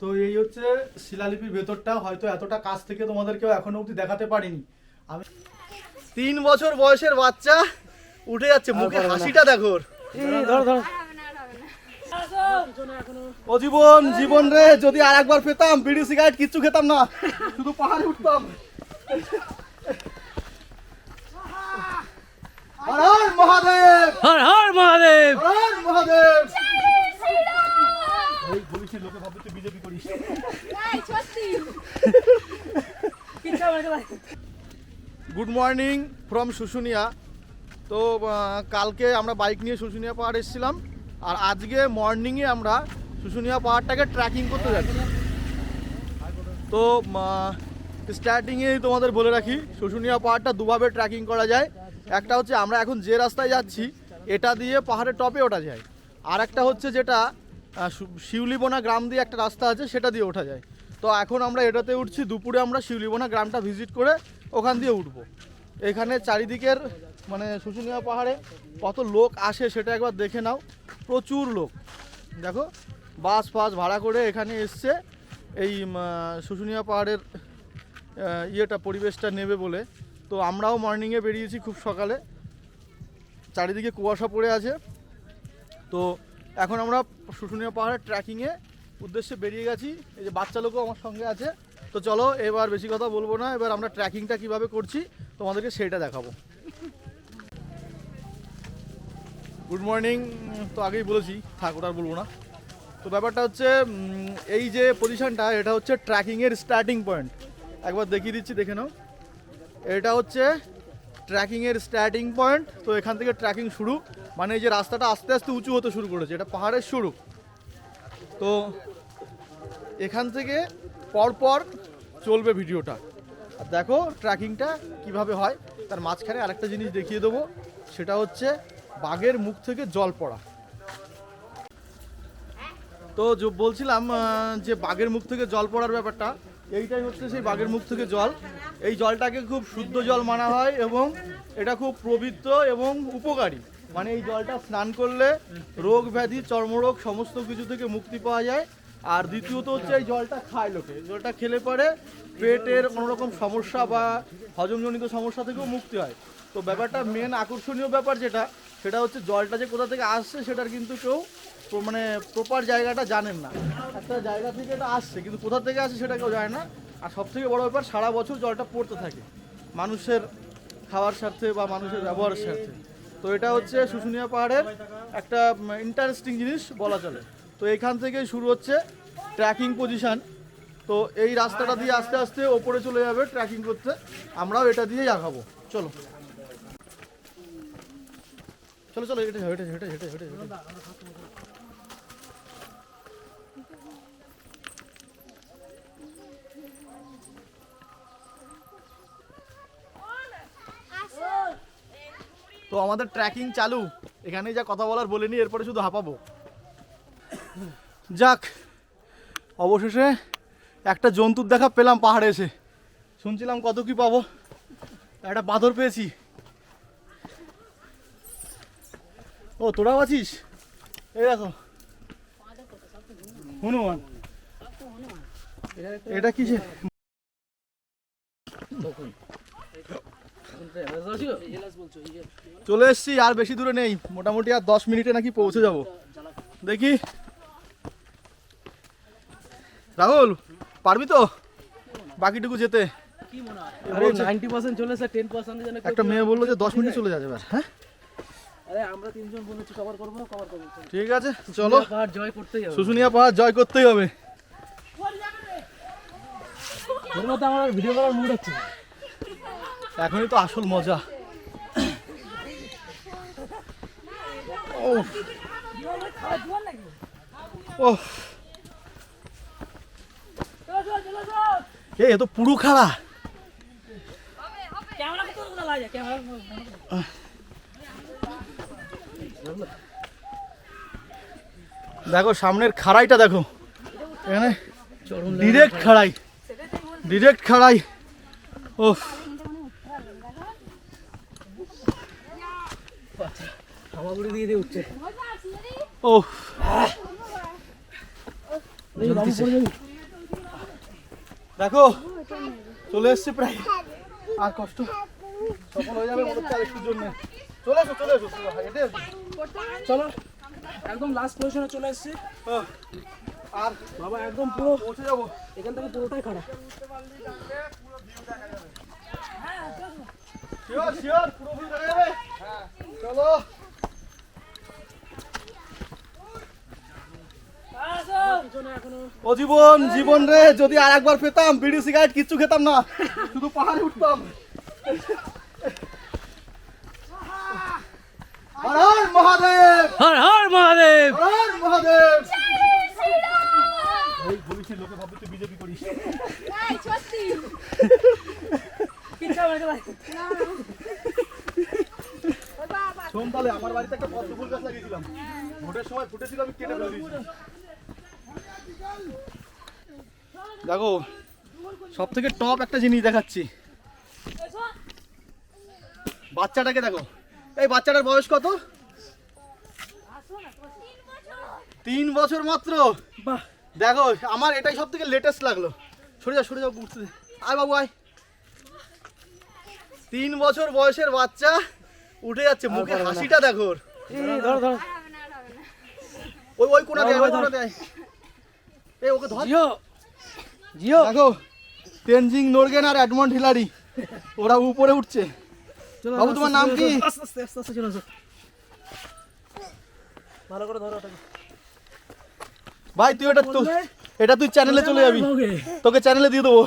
তো এই হচ্ছে শিলালিপির ভেতরটা হয়তো এতটা কাছ থেকে তোমাদেরকেও এখনও অবধি দেখাতে পারিনি। আমি তিন বছর বয়সের বাচ্চা উঠে যাচ্ছে মুখে হাসিটা দেখো। ও জীবন জীবন রে যদি আর একবার পেতাম বিড়ি সিগারেট কিচ্ছু খেতাম না। শুধু পাহাড়ে উঠতাম। হর হর মহাদেব! হর হর মহাদেব! হর মহাদেব! লোকে ভাববে তুই বিজেপি করিস। গুড মর্নিং ফ্রম শুশুনিয়া তো কালকে আমরা বাইক নিয়ে শুশুনিয়া পাহাড় এসেছিলাম আর আজকে মর্নিংয়ে আমরা শুশুনিয়া পাহাড়টাকে ট্রেকিং করতে যাচ্ছি। তো স্টার্টিংয়েই তোমাদের বলে রাখি শুশুনিয়া পাহাড়টা দুভাবে ট্রেকিং করা যায়। একটা হচ্ছে আমরা এখন যে রাস্তায় যাচ্ছি এটা দিয়ে পাহাড়ের টপে ওঠা যায়। আর একটা হচ্ছে যেটা শিউলিবোনা গ্রাম দিয়ে একটা রাস্তা আছে, সেটা দিয়ে ওঠা যায়। তো এখন আমরা এটাতে উঠছি, দুপুরে আমরা শিউলিবোনা গ্রামটা ভিজিট করে ওখান দিয়ে উঠবো। এখানে চারিদিকের মানে শুশুনিয়া পাহাড়ে কত লোক আসে, সেটা একবার দেখে নাও। প্রচুর লোক। দেখো, বাস ফাস ভাড়া করে এখানে এসছে। এই শুশুনিয়া পাহাড়ের ইয়েটা, পরিবেশটা নেবে বলে। তো আমরাও মর্নিংয়ে বেরিয়েছি খুব সকালে। চারিদিকে কুয়াশা পড়ে আছে। তো এখন আমরা শুশুনিয়া পাহাড়ের ট্রেকিংয়ে উদ্দেশ্যে বেরিয়ে গেছি। এই যে বাচ্চা লোকও আমার সঙ্গে আছে। তো চলো, এবার বেশি কথা বলব না। এবার আমরা ট্রেকিংটা কীভাবে করছি, তোমাদেরকে সেইটা দেখাবো। গুড মর্নিং তো আগেই বলেছি ওটা আর বলব না। তো ব্যাপারটা হচ্ছে এই যে পজিশনটা এটা হচ্ছে ট্র্যাকিংয়ের স্টার্টিং পয়েন্ট একবার দেখিয়ে দিচ্ছি, দেখে নাও। এটা হচ্ছে ট্র্যাকিংয়ের স্টার্টিং পয়েন্ট তো এখান থেকে ট্র্যাকিং শুরু। মানে এই যে রাস্তাটা আস্তে আস্তে উঁচু হতে শুরু করেছে, এটা পাহাড়ের শুরু। তো এখান থেকে পরপর চলবে ভিডিওটা। আর দেখো ট্র্যাকিংটা কীভাবে হয়, তার মাঝখানে আরেকটা জিনিস দেখিয়ে দেবো, সেটা হচ্ছে বাঘের মুখ থেকে জল পড়া। তো বলছিলাম যে বাঘের মুখ থেকে জল পড়ার ব্যাপারটা, এইটাই হচ্ছে সেই বাঘের মুখ থেকে জল। এই জলটাকে খুব শুদ্ধ জল মানা হয় এবং এটা খুব পবিত্র এবং উপকারী। মানে এই জলটা স্নান করলে রোগ ব্যাধি, চর্মরোগ সমস্ত কিছু থেকে মুক্তি পাওয়া যায়। আর দ্বিতীয়ত হচ্ছে এই জলটা খায় লোকে। জলটা খেলে পরে পেটের কোনো রকম সমস্যা বা হজমজনিত সমস্যা থেকেও মুক্তি হয়। তো ব্যাপারটা মেন আকর্ষণীয় ব্যাপার যেটা, সেটা হচ্ছে জলটা যে কোথা থেকে আসছে সেটার কিন্তু কেউ মানে প্রপার জায়গাটা জানেন না। একটা জায়গা থেকে এটা আসছে, কিন্তু কোথা থেকে আসছে সেটা কেউ জানে না। আর সব থেকে বড় ব্যাপার, সারা বছর জলটা পড়তে থাকে। মানুষের খাওয়ার স্বার্থে বা মানুষের ব্যবহারের স্বার্থে। তো এটা হচ্ছে শুশুনিয়া পাহাড়ের একটা ইন্টারেস্টিং জিনিস বলা চলে। তো এখান থেকে শুরু হচ্ছে ট্র্যাকিং পজিশান তো এই রাস্তাটা দিয়ে আস্তে আস্তে ওপরে চলে যাবে ট্র্যাকিং করতে। আমরাও এটা দিয়েই আঁকাবো চলো। চলো চলো যাও, হেঁটে হেঁটে হেঁটে হেঁটে তো আমাদের ট্র্যাকিং চালু। এখানে যা কথা বলার বলিনি, এরপরে শুধু হাঁপাবো। যাক, অবশেষে একটা জন্তুর দেখা পেলাম পাহাড়ে এসে। শুনছিলাম কত কি পাবো, একটা বাঁদর পেয়েছি। ও, তোরাও আছিস? এই দেখো। হনুমান। এটা কিসে চলে এসছি আর বেশি দূরে নেই। মোটামুটি আর দশ মিনিটে নাকি পৌঁছে যাব। দেখি। রাহুল পারবি তো? বাকিটুকু যেতে। একটা মেয়ে বলল যে দশ মিনিট চলে যাবে হ্যাঁ? আমরা তিনজন বলেছি কভার করব ঠিক আছে চলো। জয় করতেই হবে। শুশুনিয়া পাহাড় জয় করতেই হবে। ভিডিও করার মুড হচ্ছে। এখনই তো আসল মজা। ও এ তো পুরো খাড়া দেখো সামনের খাড়াইটা দেখো। এখানে ডিরেক্ট খাড়াই। ডিরেক্ট খাড়াই। ও হামাগুড়ি দিয়ে দিয়ে উঠছে। ও দেখো চলে এসছে প্রায়। আর কষ্ট। সফল হয়ে যাবে মনে হচ্ছে জন্য। চলে এসো চলে এসো চলো, হেঁটে চলো। একদম লাস্ট পজিশনে চলে এসেছি। আহ, আর বাবা একদম পুরো পৌঁছে যাব। এখান থেকে পুরোটাই খারাপ শিওর শিওর পুরো view দেখা যাবে। চলো পিছনে এখনও ও জীবন জীবন রে যদি আর একবার পেতাম বিড়ি সিগারেট কিচ্ছু খেতাম না। শুধু পাহাড়ে উঠতাম। হর হর মহাদেব! হর হর মহাদেব! হর হর মহাদেব! এই বলেছি লোকে ভাববে তুই বিজেপি করিস। তাহলে আমার বাড়িতে একটা পদ্ম ফুল গাছ লাগিয়েছিলাম। ভোটের সময় ফুটেছিল আমি কেটে ফেলে দিয়েছি। দেখো সব থেকে টপ একটা জিনিস দেখাচ্ছি। বাচ্চাটাকে দেখো। এই বাচ্চাটার বয়স কত? তিন বছর মাত্র। দেখো আমার এটাই সব থেকে লেটেস্ট লাগল। সরে যাও সরে যাও বুঝতে। আয় বাবু আয়। তিন বছর বয়সের বাচ্চা উঠে যাচ্ছে মুখে হাসিটা দেখো ওই ওই কোনা দেয় ওই। কোনা দেয় এই ওকে ধর। জিও। জিও। দেখো তেনজিং নোরগেন আর অ্যাডমন্ড হিলারি ওরা উপরে উঠছে। বাবু, তোমার নাম কি? আস্তে আস্তে আস্তে আস্তে চলে ভালো করে ধরো ওটাকে। ভাই তুই এটা তো এটা তুই চ্যানেলে চলে যাবি। তোকে চ্যানেলে দিয়ে দেবো।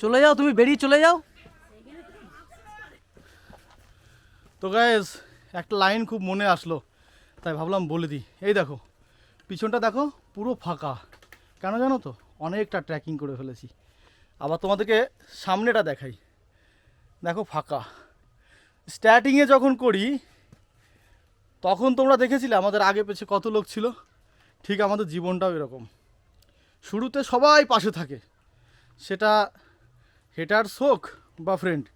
চলে যাও, তুমি বেরিয়ে চলে যাও। তো গায়েস একটা লাইন খুব মনে আসলো, তাই ভাবলাম বলে দিই। এই দেখো, পিছনটা দেখো, পুরো ফাঁকা। কেন জানো তো? অনেকটা ট্র্যাকিং করে ফেলেছি। আবার তোমাদেরকে সামনেটা দেখাই। দেখো ফাঁকা। স্টার্টিংয়ে যখন করি, তখন তোমরা দেখেছিলে আমাদের আগে পেছে কত লোক ছিল? ঠিক আমাদের জীবনটাও এরকম। শুরুতে সবাই পাশে থাকে। সেটা হেটার্স হোক বা ফ্রেন্ড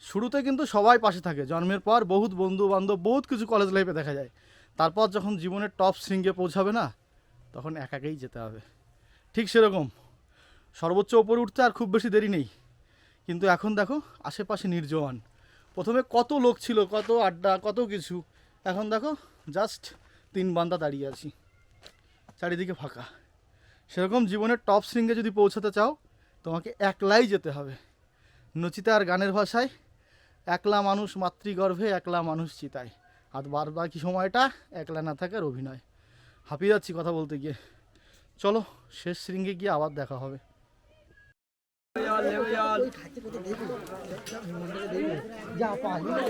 শুরুতে কিন্তু সবাই পাশে থাকে। জন্মের পর বহুত বন্ধু বান্ধব বহুত কিছু কলেজ লাইফে দেখা যায়। তারপর যখন জীবনের টপ শৃঙ্গে পৌঁছাবে না, তখন একাকেই যেতে হবে। ঠিক সেরকম। সর্বোচ্চ ওপরে উঠতে আর খুব বেশি দেরি নেই। কিন্তু এখন দেখো, আশেপাশে নির্জওয়ান প্রথমে কত লোক ছিল, কত আড্ডা, কত কিছু। এখন দেখো জাস্ট তিন বান্দা দাঁড়িয়ে আছি। চারিদিকে ফাঁকা। সেরকম জীবনের টপ শৃঙ্গে যদি পৌঁছাতে চাও, তোমাকে একলাই যেতে হবে। নচিতা আর গানের ভাষায়, একলা মানুষ মাতৃগর্ভে, একলা মানুষ চিতায়। আর বার বাকি সময়টা? একলা না থাকার অভিনয়। হাঁপিয়ে যাচ্ছি কথা বলতে গিয়ে। চলো, শেষ শৃঙ্গে গিয়ে আবার দেখা হবে।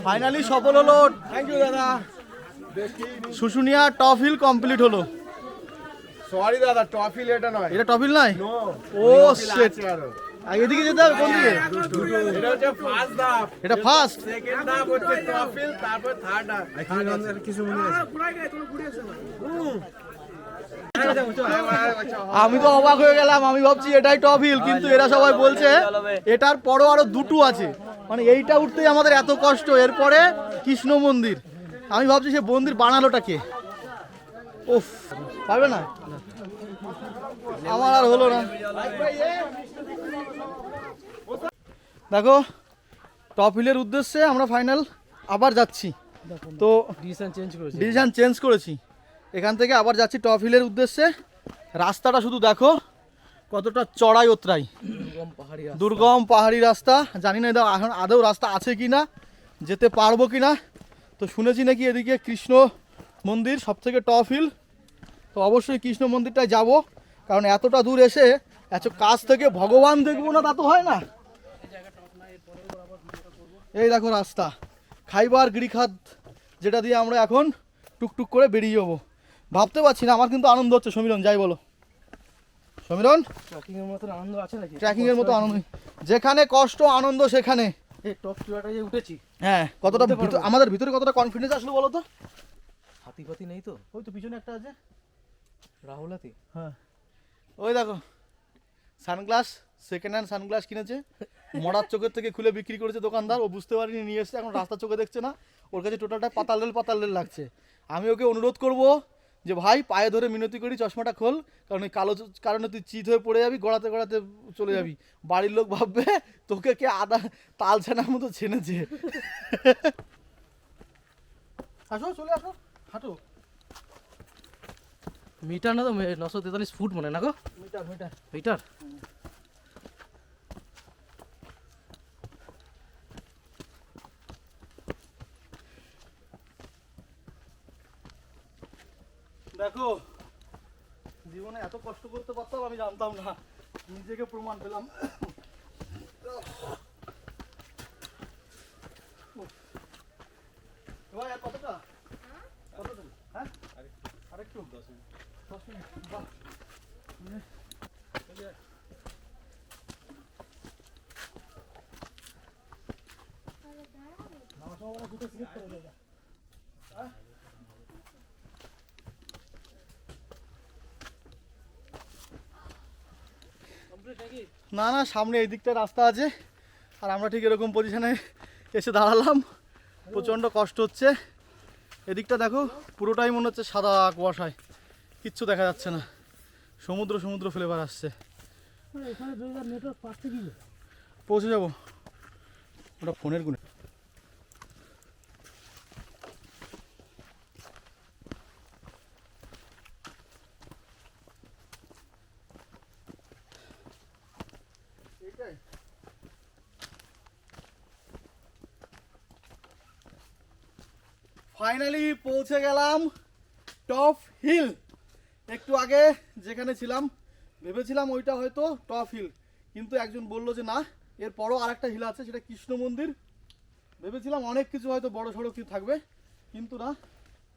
ফাইনালি সফল হলো। থ্যাংক ইউ দাদা। শুশুনিয়া টপ হিল কমপ্লিট হলো। সরি দাদা টফিল এটা নয়। এটা টপ হিল নয়? নো ও সেট এদিকে যেতে হবে কোন দিকে? এটা হচ্ছে ফার্স্ট ধাপ এটা ফার্স্ট সেকেন্ড ধাপ হচ্ছে টফিল তারপর থার্ড ধাপ কিছু মনে আমি তো অবাক হয়ে গেলাম আমি ভাবছি এটাই টপ হিল কিন্তু এরা সবাই বলছে এটার পরও আরও দুটো আছে। মানে এইটা উঠতেই আমাদের এত কষ্ট। এরপরে কৃষ্ণ মন্দির। আমি ভাবছি সে মন্দির বানালোটা কে? ওফ পারবে না? আমার আর হলো না। দেখো টপ হিলের উদ্দেশ্যে আমরা ফাইনাল আবার যাচ্ছি। তো ডিসিশন চেঞ্জ করেছি। ডিসিশন চেঞ্জ করেছি। এখান থেকে আবার যাচ্ছি টপ হিলের উদ্দেশ্যে। রাস্তাটা শুধু দেখো কতটা চড়াই ওতরাই। দুর্গম পাহাড়ি রাস্তা। জানি না এখন আদৌ রাস্তা আছে কি না যেতে পারব কি না তো শুনেছি নাকি এদিকে কৃষ্ণ মন্দির সব থেকে টপ হিল। তো অবশ্যই কৃষ্ণ মন্দিরটায় যাব কারণ এতটা দূর এসে এত কাছ থেকে ভগবান দেখব না তা তো হয় না। এই দেখো রাস্তা খাইবার গিরিখাত যেটা দিয়ে আমরা এখন টুকটুক করে বেরিয়ে যাব। ভাবতে পারছি না আমার কিন্তু আনন্দ হচ্ছে সমীরণ যাই বলো। সমীরণ? ট্রেকিং এর মতন আনন্দ আছে নাকি? ট্রেকিং এর মতো আনন্দ। যেখানে কষ্ট আনন্দ সেখানে। এই টপ চূড়াটা যে উঠেছি। হ্যাঁ কতটা আমাদের ভিতরে কতটা কনফিডেন্স আসলো বলো তো? হাতি ফাতি নেই তো? ওই তো পিছনে একটা আছে। রাহুল হাতি? হ্যাঁ। ওই দেখো সানগ্লাস সেকেন্ড হ্যান্ড সানগ্লাস কিনেছে। মরার চোখের থেকে খুলে বিক্রি করেছে দোকানদার। ও বুঝতে পারিনি নিয়ে এসছে এখন রাস্তার চোখে দেখছে না। ওর কাছে টোটালটা পাতাল রেল পাতাল রেল লাগছে। আমি ওকে অনুরোধ করব যে ভাই পায়ে ধরে মিনতি করি চশমাটা খোল কারণ ওই কালো কারণে তুই চিত হয়ে পড়ে যাবি গড়াতে গড়াতে চলে যাবি। বাড়ির লোক ভাববে তোকে কে আদা তাল ছানার মতো ছেনেছে আসো চলে আসো হাঁটো। মিটার না তো নশো তেতাল্লিশ ফুট হয় না গো? Metre metre. মিটার? দেখো জীবনে এত কষ্ট করতে পারতাম আমি জানতাম না। নিজেকে প্রমাণ পেলাম। ভাই আর কতটা কতটা হ্যাঁ? আরেকটু। দশ মিনিট দশ মিনিট বাহ সময় দুটো স্লিপ করে দেবে না না সামনে এই দিকটা রাস্তা আছে। আর আমরা ঠিক এরকম পজিশনে এসে দাঁড়ালাম। প্রচণ্ড কষ্ট হচ্ছে। এদিকটা দেখো পুরোটাই মনে হচ্ছে সাদা কুয়াশায়। কিচ্ছু দেখা যাচ্ছে না। সমুদ্র সমুদ্র ফ্লেভার আসছে। পৌঁছে যাব। ওটা ফোনের গুণে এইটাই ফাইনালি পৌঁছে গেলাম টপ হিল। একটু আগে যেখানে ছিলাম, ভেবেছিলাম ওইটা হয়তো টপ হিল, কিন্তু একজন বলল যে না, এরপরও আরেকটা হিল আছে, সেটা কৃষ্ণ মন্দির। ভেবেছিলাম অনেক কিছু হয়তো বড় সড়ো কিছু থাকবে, কিন্তু না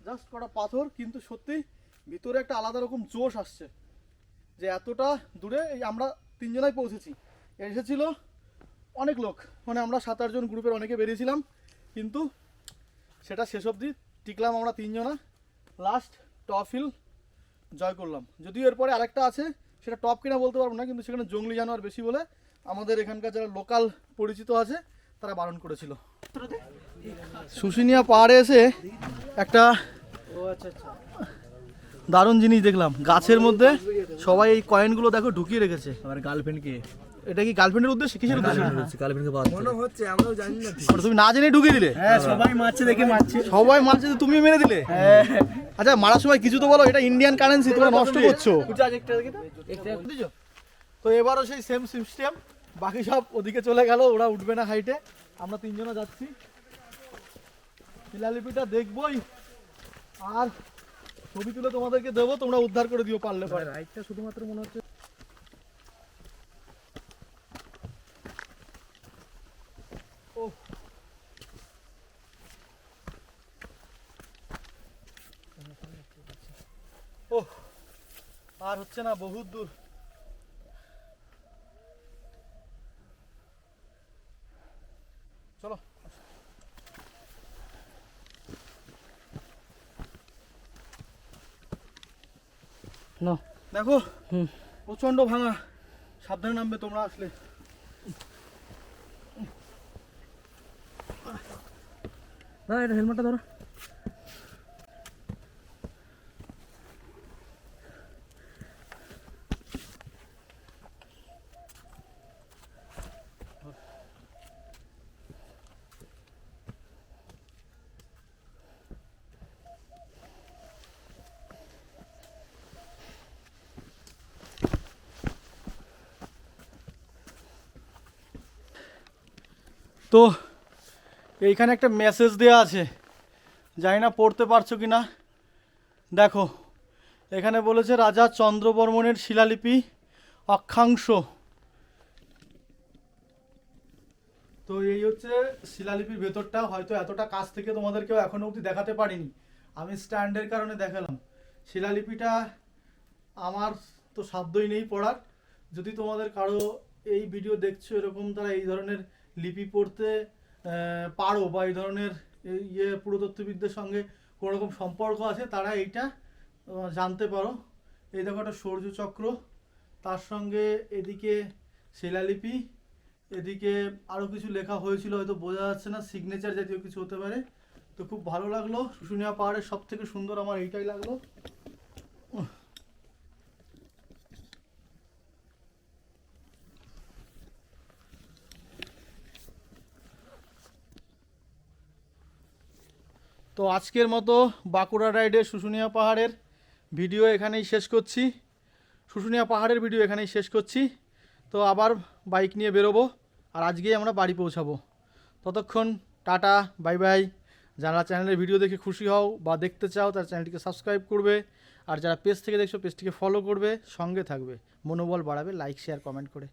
জাস্ট কটা পাথর, কিন্তু সত্যি ভিতরে একটা আলাদা রকম জোশ আসছে, যে এতটা দূরে এই আমরা তিনজনাই পৌঁছেছি। এসেছিল অনেক লোক মানে আমরা সাত আটজন গ্রুপের অনেকে বেরিয়েছিলাম, কিন্তু সেটা শেষ অবধি টিকলাম আমরা তিনজনা। লাস্ট টপ হিল জয় করলাম। যদিও এরপরে আরেকটা আছে, সেটা টপ কিনা বলতে পারব না, কিন্তু সেখানে জঙ্গলি জানোয়ার বেশি বলে আমাদের এখানকার যারা লোকাল পরিচিত আছে, তারা বারণ করেছিল। শুশুনিয়া পাহাড়ে এসে একটা দারুণ জিনিস দেখলাম। গাছের মধ্যে সবাই এই কয়েনগুলো দেখো ঢুকিয়ে রেখেছে। আমার গার্লফ্রেন্ড কে। এটা কি গার্লফ্রেন্ডের উদ্দেশ্যে কিসের উদ্দেশ্যে গার্লফ্রেন্ডকে পাওয়া মনে হচ্ছে আমরাও জানি না তুমি না জেনে ঢুকিয়ে দিলে হ্যাঁ সবাই মারছে দেখে মারছে সবাই মারছে তুমি মেরে দিলে আচ্ছা মারার সময় কিছু তো বলো এটা ইন্ডিয়ান কারেন্সি তোমরা নষ্ট করছ তো এবারও সেই সেম সিস্টেম বাকি সব ওদিকে চলে গেল ওরা উঠবে না হাইটে আমরা তিনজনে যাচ্ছি শিলালিপিটা দেখবই আর ছবি তুলে তোমাদেরকে দেবো তোমরা উদ্ধার করে দিও পারলে পারে রাইটটা শুধুমাত্র মনে হচ্ছে ও আর হচ্ছে না বহুত দূর। চলো। দেখো হুম। প্রচণ্ড ভাঙা। সাবধানে নামবে তোমরা আসলে। না এটা হেলমেটটা ধরো তো এইখানে একটা মেসেজ দেওয়া আছে। জানি না পড়তে পারছ কি না দেখো, এখানে বলেছে রাজা চন্দ্রবর্মনের শিলালিপি অক্ষাংশ। তো এই হচ্ছে শিলালিপির ভেতরটা, হয়তো এতটা কাছ থেকে তোমাদেরকেও এখনও অবধি দেখাতে পারিনি। আমি স্ট্যান্ডের কারণে দেখালাম। শিলালিপিটা আমার তো সাধ্যই নেই পড়ার। যদি তোমাদের কারও এই ভিডিও দেখছ এরকম, তারা এই ধরনের লিপি পড়তে পারো বা এই ধরনের ইয়ে পুরাতত্ত্ববিদদের সঙ্গে কোনো রকম সম্পর্ক আছে, তারা এইটা জানতে পারো। এই দেখো একটা সূর্য চক্র, তার সঙ্গে এদিকে শিলালিপি, এদিকে আরও কিছু লেখা হয়েছিল, হয়তো বোঝা যাচ্ছে না সিগনেচার জাতীয় কিছু হতে পারে। তো খুব ভালো লাগল, শুশুনিয়া পাহাড়ের সব থেকে সুন্দর আমার এইটাই লাগল। তো আজকের মতো বাঁকুড়া রাইডে শুশুনিয়া পাহাড়ের ভিডিও এখানেই শেষ করছি। শুশুনিয়া পাহাড়ের ভিডিও এখানেই শেষ করছি। তো আবার বাইক নিয়ে বেরোবো আর আজকেই আমরা বাড়ি পৌঁছাবো। ততক্ষণ টাটা, বাই বাই। যারা চ্যানেলের ভিডিও দেখে খুশি হও বা দেখতে চাও, তারা চ্যানেলটিকে সাবস্ক্রাইব করবে। আর যারা পেজ থেকে দেখছ, পেজটিকে ফলো করবে, সঙ্গে থাকবে। মনোবল বাড়াবে লাইক শেয়ার কমেন্ট করে।